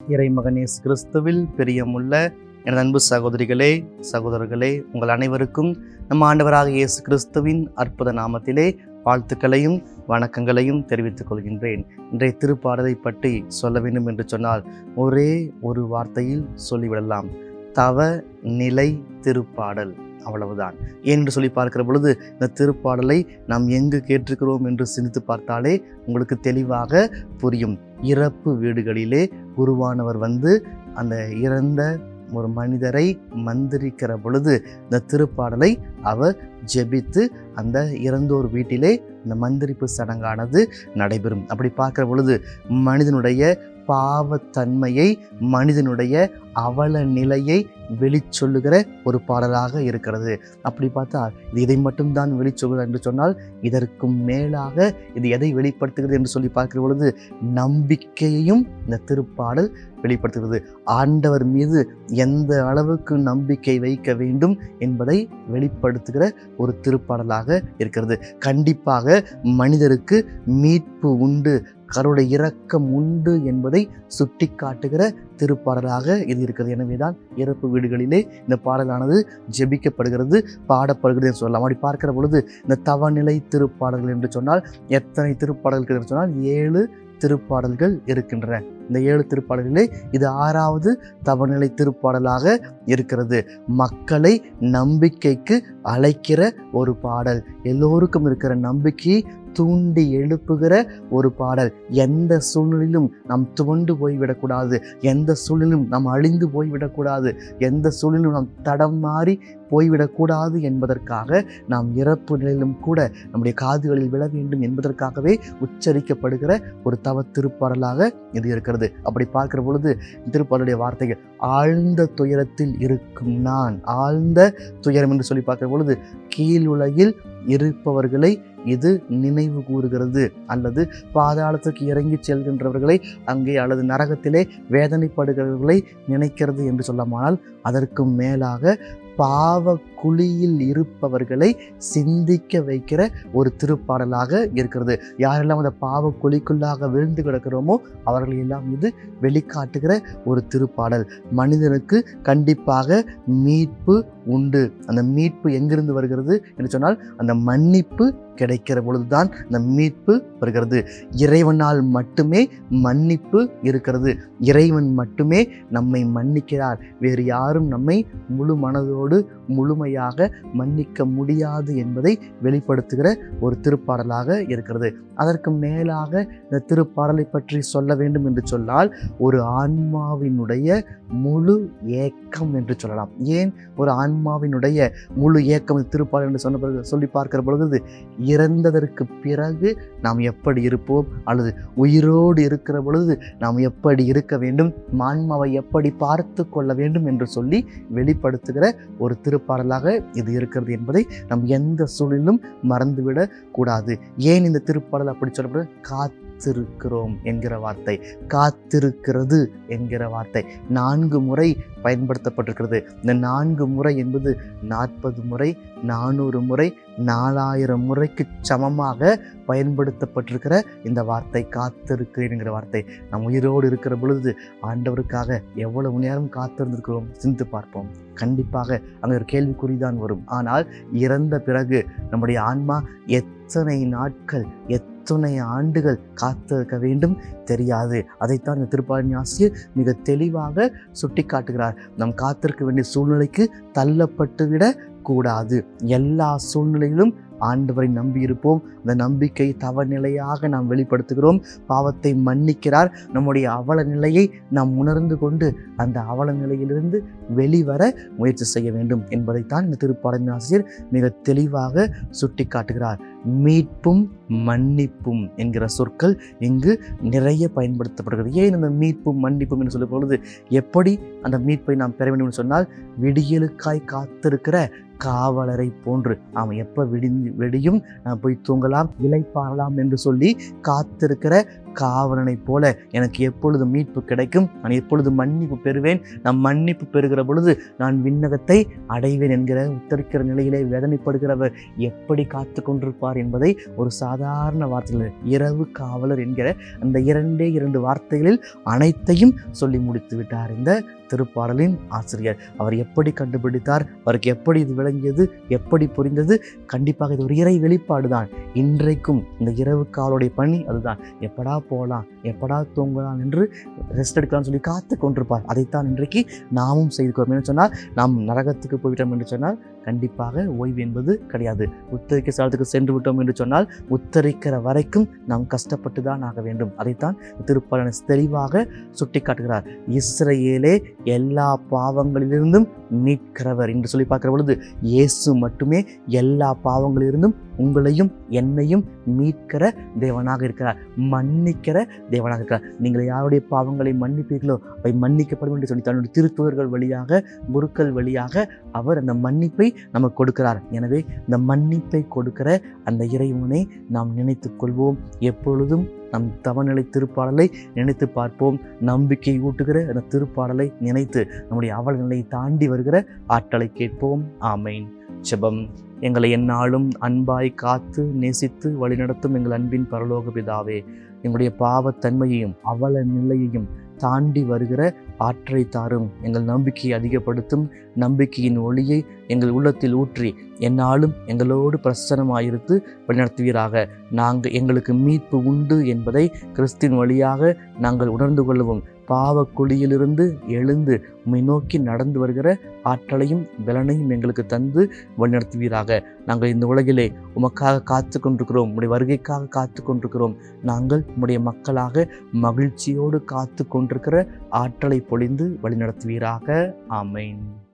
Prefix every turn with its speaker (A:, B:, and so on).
A: இறைமகனேஸ் கிறிஸ்துவில் பிரியமுள்ள எனது அன்பு சகோதரிகளே சகோதரர்களே உங்கள் அனைவருக்கும் நம் ஆண்டவராக இயேசு கிறிஸ்துவின் அற்புத நாமத்திலே வாழ்த்துக்களையும் வணக்கங்களையும் தெரிவித்துக் கொள்கின்றேன். இன்றைய திருப்பாடலை பற்றி சொல்ல வேண்டும் என்று சொன்னால் ஒரே ஒரு வார்த்தையில் சொல்லிவிடலாம். தவ நிலை திருப்பாடல் அவ்வளவுதான். ஏன் என்று சொல்லி பார்க்கிற பொழுது இந்த திருப்பாடலை நாம் எங்கு கேட்டிருக்கிறோம் என்று சிந்தித்து பார்த்தாலே உங்களுக்கு தெளிவாக புரியும். இறப்பு வீடுகளிலே குருவானவர் வந்து அந்த இறந்த ஒரு மனிதரை மந்திரிக்கிற பொழுது இந்த திருப்பாடலை அவர் ஜெபித்து அந்த இறந்தோர் வீட்டிலே இந்த மந்திரிப்பு சடங்கானது நடைபெறும். அப்படி பார்க்குற பொழுது மனிதனுடைய பாவத்தன்மையை மனிதனுடைய அவல நிலையை வெளிச்சொல்லுகிற ஒரு பாடலாக இருக்கிறது. அப்படி பார்த்தால் இது இதை மட்டும்தான் வெளிச்சொல்கிறது என்று சொன்னால் இதற்கு மேலாக இது எதை வெளிப்படுத்துகிறது என்று சொல்லி பார்க்கிற பொழுது நம்பிக்கையையும் இந்த திருப்பாடல் வெளிப்படுத்துகிறது. ஆண்டவர் மீது எந்த அளவுக்கு நம்பிக்கை வைக்க வேண்டும் என்பதை வெளிப்படுத்துகிற ஒரு திருப்பாடலாக இருக்கிறது. கண்டிப்பாக மனிதருக்கு மீட்பு உண்டு. கருடைய இரக்கம் உண்டு என்பதை சுட்டி காட்டுகிற திருப்பாடலாக இது இருக்கிறது. எனவேதான் இறப்பு வீடுகளிலே இந்த பாடலானது ஜெபிக்கப்படுகிறது பாடப்படுகிறது என்று சொல்லலாம். அப்படி பார்க்கிற பொழுது இந்த தவநிலை திருப்பாடல்கள் என்று சொன்னால் எத்தனை திருப்பாடல்கள் என்று சொன்னால் ஏழு திருப்பாடல்கள் இருக்கின்றன. இந்த ஏழு திருப்பாடல்களே இது ஆறாவது தவநிலை திருப்பாடலாக இருக்கிறது. மக்களை நம்பிக்கைக்கு அழைக்கிற ஒரு பாடல். எல்லோருக்கும் இருக்கிற நம்பிக்கையை தூண்டி எழுப்புகிற ஒரு பாடல். எந்த சூழ்நிலையிலும் நாம் துவண்டு போய்விடக்கூடாது. எந்த சூழ்நிலையும் நாம் அழிந்து போய்விடக்கூடாது. எந்த சூழ்நிலையும் நாம் தடம் மாறி போய்விடக்கூடாது என்பதற்காக நாம் இறப்பு நிலையிலும் கூட நம்முடைய காதுகளில் விழ வேண்டும் என்பதற்காகவே உச்சரிக்கப்படுகிற ஒரு தவ திருப்பாடலாக இது இருக்கிறது. அப்படி பார்க்கிற பொழுது திருப்பாடலுடைய வார்த்தைகள் ஆழ்ந்த துயரத்தில் இருக்கும் நான். ஆழ்ந்த துயரம் என்று சொல்லி பார்க்கிற பொழுது கீழுலகில் இருப்பவர்களை இது நினைவு கூறுகிறது. அல்லது பாதாளத்துக்கு இறங்கி செல்கின்றவர்களை அங்கே அல்லது நரகத்திலே வேதனைப்படுகிறவர்களை நினைக்கிறது என்று சொல்லமானால் அதற்கு மேலாக பாவ குழியில் இருப்பவர்களை சிந்திக்க வைக்கிற ஒரு திருப்பாடலாக இருக்கிறது. யாரெல்லாம் அந்த பாவ குழிக்குள்ளாக விழுந்து கிடக்கிறோமோ அவர்களை எல்லாம் இது வெளிக்காட்டுகிற ஒரு திருப்பாடல். மனிதனுக்கு கண்டிப்பாக மீட்பு உண்டு. அந்த மீட்பு எங்கிருந்து வருகிறது என்று சொன்னால் அந்த மன்னிப்பு கிடைக்கிற பொழுதுதான் அந்த மீட்பு வருகிறது. இறைவனால் மட்டுமே மன்னிப்பு இருக்கிறது. இறைவன் மட்டுமே நம்மை மன்னிக்கிறார். வேறு யாரும் நம்மை முழு மனதோடு முழுமையாக மன்னிக்க முடியாது என்பதை வெளிப்படுத்துகிற ஒரு திருப்பாடலாக இருக்கிறது. அதற்கு மேலாக இந்த திருப்பாடலை பற்றி சொல்ல வேண்டும் என்று சொன்னால் ஒரு ஆன்மாவினுடைய முழு ஏக்கம் என்று சொல்லலாம். ஏன் ஒரு ஆன்மாவினுடைய முழு ஏக்கம் திருப்பாடல் என்று சொன்ன பிறகு சொல்லி பார்க்கிற பொழுது இறந்ததற்கு பிறகு நாம் எப்படி இருப்போம்? அல்லது உயிரோடு இருக்கிற பொழுது நாம் எப்படி இருக்க வேண்டும்? ஆன்மாவை எப்படி பார்த்து கொள்ள வேண்டும் என்று சொல்லி வெளிப்படுத்துகிற ஒரு திருப்பாடலாக இது இருக்கிறது என்பதை நாம் எந்த சூழலிலும் மறந்துவிடக் கூடாது ஏன் இந்த திருப்பாடல் அப்படி சொல்லப்படுது? காத்திருக்கிறோம் என்கிற வார்த்தை. காத்திருக்கிறது என்கிற வார்த்தை. நான்கு முறை பயன்படுத்தப்பட்டிருக்கிறது. இந்த நான்கு முறை என்பது நாற்பது முறை நானூறு முறை நாலாயிரம் முறைக்கு சமமாக பயன்படுத்தப்பட்டிருக்கிற இந்த வார்த்தை. காத்திருக்கிறேன்கிற வார்த்தை. நம் உயிரோடு இருக்கிற பொழுது ஆண்டவருக்காக எவ்வளவு நேரம் காத்திருந்திருக்கிறோம் சிந்து பார்ப்போம். கண்டிப்பாக அங்கே ஒரு கேள்விக்குறிதான் வரும். ஆனால் இறந்த பிறகு நம்முடைய ஆன்மா எத்தனை நாட்கள் எத்தனை ஆண்டுகள் காத்திருக்க வேண்டும் தெரியாது. அதைத்தான் இந்த திருப்பாணி ஆசிரியர் மிக தெளிவாக சுட்டி காட்டுகிறார் நம் காத்திருக்க வேண்டிய சூழ்நிலைக்கு தள்ளப்பட்டு விட கூடாது எல்லா சூழ்நிலையிலும் ஆண்டவரை நம்பி இருப்போம் அந்த நம்பிக்கை தவ நிலையாக நாம் வெளிப்படுத்துகிறோம். பாவத்தை மன்னிக்கிறார். நம்முடைய அவல நிலையை நாம் உணர்ந்து கொண்டு அந்த அவல நிலையிலிருந்து வெளிவர முயற்சி செய்ய வேண்டும் என்பதைத்தான் இந்த திருப்பாடலின் ஆசிரியர் மிக தெளிவாக சுட்டி காட்டுகிறார் மீட்பும் மன்னிப்பும் என்கிற சொற்கள் இங்கு நிறைய பயன்படுத்தப்படுகிறது. ஏன் இந்த மீட்பும் மன்னிப்பும் என்று சொல்லும் பொழுது எப்படி அந்த மீட்பை நாம் பெற வேண்டும் என்று சொன்னால் விடியலுக்காய் காத்திருக்கிற காவலரை போன்று அவன் எப்போ விடி வெடியும் போய் தூங்கலாம் இலைப்பாறலாம் என்று சொல்லி காத்திருக்கிற காவலனைப் போல எனக்கு எப்பொழுது மீட்பு கிடைக்கும். நான் எப்பொழுது மன்னிப்பு பெறுவேன். நான் மன்னிப்பு பெறுகிற பொழுது நான் விண்ணகத்தை அடைவேன் என்கிற உத்தரிக்கிற நிலையிலே வேதனைப்படுகிறவர் எப்படி காத்து கொண்டிருப்பார் என்பதை ஒரு சாதாரண வார்த்தையில் இரவு காவலர் என்கிற அந்த இரண்டே இரண்டு வார்த்தைகளில் அனைத்தையும் சொல்லி முடித்து விட்டார் இந்த திருப்பாடலின் ஆசிரியர். அவர் எப்படி கண்டுபிடித்தார்? அவருக்கு எப்படி இது விளங்கியது? எப்படி புரிந்தது? கண்டிப்பாக இது ஒரு இறை வெளிப்பாடு தான் இன்றைக்கும் இந்த இரவு காவலுடைய பணி அதுதான். எப்படா போகலாம் எப்படா தூங்கலாம் என்று ரெஸ்ட் எடுக்கலாம்னு சொல்லி காத்து கொண்டிருப்பார். அதைத்தான் இன்றைக்கு நாமும் செய்து கொள்வோம் என்று சொன்னால் நாம் நரகத்துக்கு போய்விட்டோம் என்று சொன்னால் கண்டிப்பாக ஓய்வு என்பது கிடையாது. உத்தரிக்க சாலத்துக்கு சென்று விட்டோம் என்று சொன்னால் உத்தரிக்கிற வரைக்கும் நாம் கஷ்டப்பட்டு தான் ஆக வேண்டும். அதைத்தான் திருப்பாளன் தெளிவாக சுட்டி காட்டுகிறார் இஸ்ரேலே எல்லா பாவங்களிலிருந்தும் மீட்கிறவர் என்று சொல்லி பார்க்கிற பொழுது இயேசு மட்டுமே எல்லா பாவங்களிலிருந்தும் உங்களையும் என்னையும் மீட்கிற தேவனாக இருக்கிறார். மன்னி மன்னிக்கிற தேவனாக இருக்கிறார். நீங்கள் யாருடைய பாவங்களை மன்னிப்பீர்களோ அவை மன்னிக்கப்படும் என்று சொல்லி தன்னுடைய திருத்துவர்கள் வழியாக குருக்கள் வழியாக அவர் அந்த மன்னிப்பை நமக்கு கொடுக்கிறார். எனவே இந்த மன்னிப்பை கொடுக்கிற அந்த இறைவனை நாம் நினைத்துக் கொள்வோம் எப்பொழுதும் நம் தவநிலை திருப்பாடலை நினைத்து பார்ப்போம். நம்பிக்கை ஊட்டுகிற அந்த திருப்பாடலை நினைத்து நம்முடைய அவல நிலையை தாண்டி வருகிற ஆற்றலை கேட்போம். ஆமைன். செபம் எங்களை எந்நாளும் அன்பாய் காத்து நேசித்து வழிநடத்தும் எங்கள் அன்பின் பரலோக பிதாவே எங்களுடைய பாவத்தன்மையையும் அவல நிலையையும் தாண்டி வருகிற ஆற்றை தாரும். எங்கள் நம்பிக்கையை அதிகப்படுத்தும் நம்பிக்கையின் ஒளியை எங்கள் உள்ளத்தில் ஊற்றி என்னாலும் எங்களோடு பிரசனமாயிருத்து வழிநடத்துவீராக. நாங்கள் எங்களுக்கு மீட்பு உண்டு என்பதை கிறிஸ்தின் வழியாக நாங்கள் உணர்ந்து கொள்ளவும் பாவ குழியிலிருந்து எழுந்து உம்மை நோக்கி நடந்து வருகிற ஆற்றலையும் பலனையும் எங்களுக்கு தந்து வழிநடத்துவீராக. நாங்கள் இந்த உலகிலே உமக்காக காத்து கொண்டிருக்கிறோம் உடைய வருகைக்காக காத்து கொண்டிருக்கிறோம் நாங்கள் உம்முடைய மக்களாக மகிழ்ச்சியோடு காத்து கொண்டிருக்கிற ஆற்றலை பொழிந்து வழிநடத்துவீராக. ஆமென்.